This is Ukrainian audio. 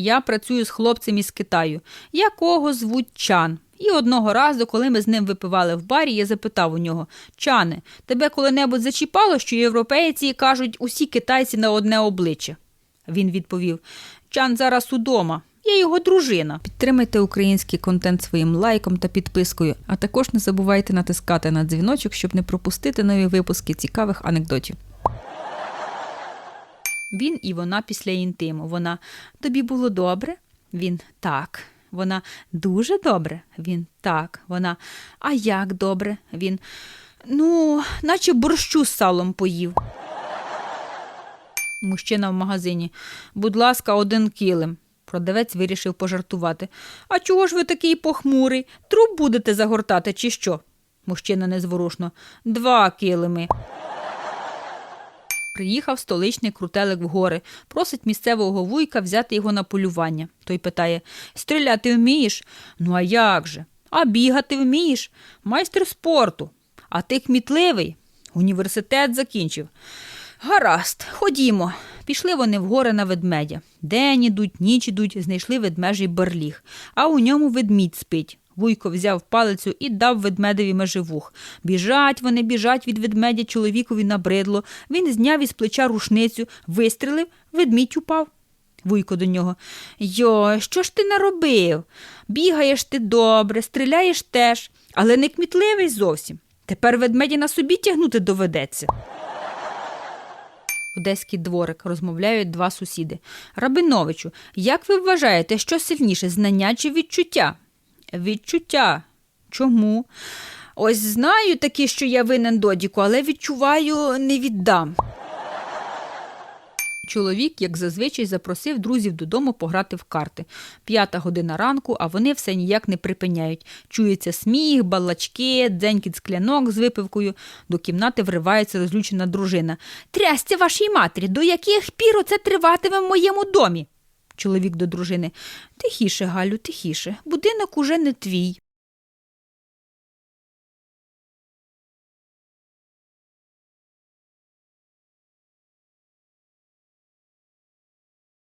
Я працюю з хлопцем із Китаю, якого звуть Чан. І одного разу, коли ми з ним випивали в барі, я запитав у нього: Чане, тебе коли-небудь зачіпало, що європейці кажуть усі китайці на одне обличчя? Він відповів: Чан зараз удома. Я його дружина. Підтримайте український контент своїм лайком та підпискою, а також не забувайте натискати на дзвіночок, щоб не пропустити нові випуски цікавих анекдотів. Він і вона після інтиму. Вона тобі було добре? Він так. Вона дуже добре. Він так. Вона а як добре? Він ну, наче борщу з салом поїв. Мужчина в магазині. Будь ласка, один килим. Продавець вирішив пожартувати. А чого ж ви такий похмурий? Труп будете загортати, чи що? Мужчина незворушно. Два килими. Приїхав столичний крутелик в гори, просить місцевого вуйка взяти його на полювання. Той питає: Стріляти вмієш? Ну, а як же? А бігати вмієш? Майстер спорту. А ти кмітливий? Університет закінчив. Гаразд, ходімо. Пішли вони в гори на ведмедя. День ідуть, ніч ідуть, знайшли ведмежий барліг, а у ньому ведмідь спить. Вуйко взяв палицю і дав ведмедеві меживух. Біжать вони, біжать від ведмедя чоловікові набридло. Він зняв із плеча рушницю, вистрелив, ведмідь упав. Вуйко до нього. Йо, що ж ти наробив? Бігаєш ти добре, стріляєш теж, але не кмітливий зовсім. Тепер ведмеді на собі тягнути доведеться. Одеський дворик розмовляють два сусіди. Рабиновичу, як ви вважаєте, що сильніше знання чи відчуття? Відчуття. Чому? Ось знаю таки, що я винен додіку, але відчуваю, не віддам. Чоловік, як зазвичай, запросив друзів додому пограти в карти. П'ята година ранку, а вони все ніяк не припиняють. Чується сміх, балачки, дзенькіт склянок з випивкою. До кімнати вривається розлючена дружина. Трясся вашій матері, до яких пір оце триватиме в моєму домі? Чоловік до дружини. Тихіше, Галю, тихіше. Будинок уже не твій.